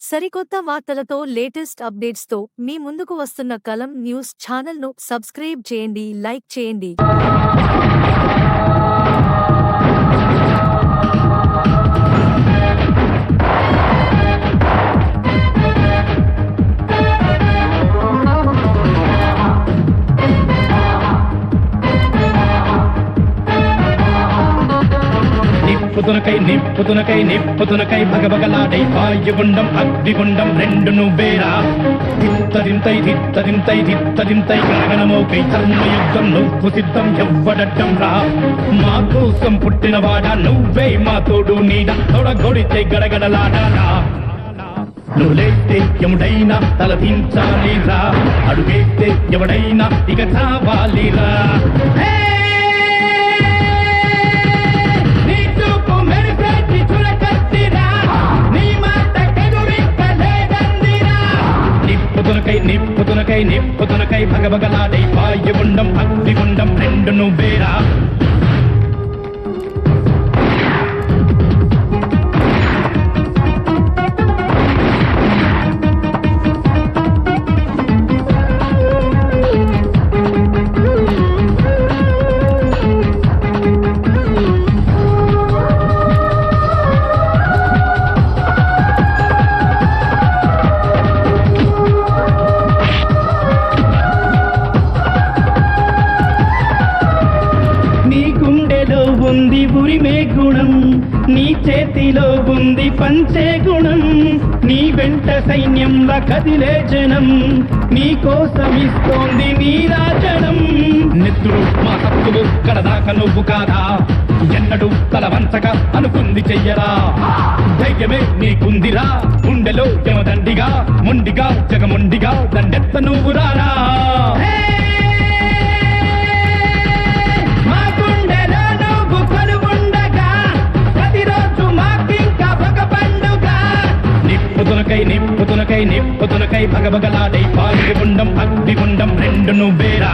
సరికొత్త వార్తలతో లేటెస్ట్ అప్డేట్స్తో మీ ముందుకు వస్తున్న కలం న్యూస్ ఛానల్ను సబ్స్క్రైబ్ చేయండి లైక్ చేయండి. నిప్పుతునకై నిప్పుతునకై నిప్పుతునకై భగభగలాడై వాయుగుండం అగ్నిగుండం రెండు నువ్వేరా తిత్తదింతై తిత్తదింతై తిత్తదింతై గగనమోకై ధర్మయుద్ధం నువ్వు సిద్ధం ఎవ్వడట్టం రా. మా కోసం పుట్టినవాడా నువ్వే మా తోడు నీడ తొడగొడితే గడగడలాడాలా నువ్వులేస్తే లేస్తే ఎముడైనా తలదించాలిరా అడుగేస్తే ఎవడైనా ఇక చావాలిరా నిప్పుతునకై నిప్పుతునకై భగభగలాడై వాయుగుండం అగ్నిగుండం రెండు నువ్వేరా ఉంది ఉరిమే గుణం. నీ చేతిలో ఉంది పంచే గుణం. నీ వెంట సైన్యంలా కదిలే జనం. నీ కోసం ఇస్తోంది నీ రాజనం. నెత్తుడు మా కడదాక నువ్వు కాదా? ఎన్నడు తల వంచక అనుకుంది చెయ్యరా? ధైర్యమే నీకుందిరా? గుండెలో జమదండిగా మొండిగా జగముండిగా దండెత్త నువ్వు రారా? నిప్పుతునకై నిప్పుతునకై నిప్పుతునకై భగభగలాడై పాగిగుండం అగ్నిగుండం రెండు నువ్వేరా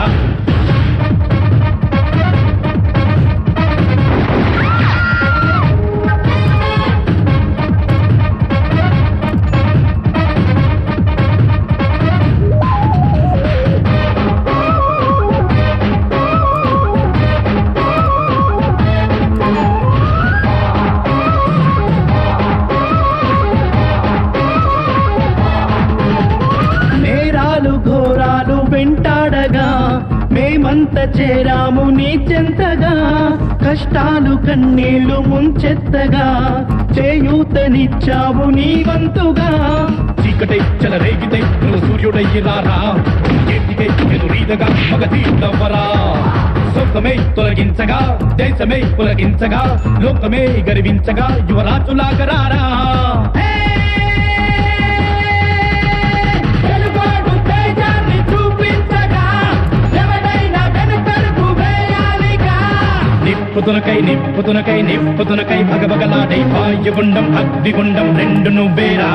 మేమంత చేరాము నీ చెంతగా కష్టాలు కన్నీళ్ళు ముంచెత్తగా చేయూతనిచ్చావు నీ వంతుగా. చీకటై చెలరేగితే నువ్వు సూర్యుడయ్యి రారా చేతికై ఎదురీదగా మగ తీర్థవరా సొంతమే తొలగించగా దేశమే తొలగించగా లోకమే గర్వించగా యువరాజులాగరారా? నిప్పుతునకై నిప్పుతునకై నిప్పుతునకై భగభగలాడై వాయుగుండం అగ్నిగుండం రెండు నువ్వేరా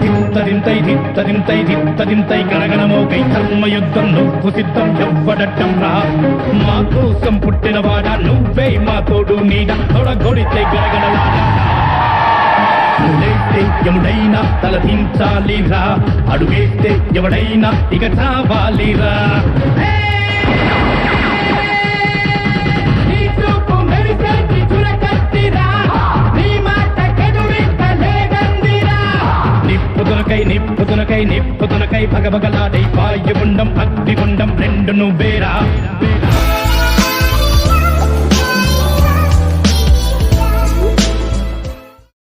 తిత్తదింతై తిత్తదింతై తిత్తదింతై గణగణమోకై ధర్మయుద్ధం నువ్వు సిద్ధం ఎవ్వడట్టం రా. మా కోసం పుట్టినవాడా నువ్వే మా తోడు నీడ తొడగొడితే గడగడలాడా ఎవడైనా ఎముడైనా తలదించాలిరా అడుగేస్తే ఎవడైనా ఇక చావాలిరా నిప్పుతునకై నిప్పుతునకై నిప్పుతునకై భగభగలాడై వాయుగుండం అగ్నిగుండం రెండు నువ్వేరా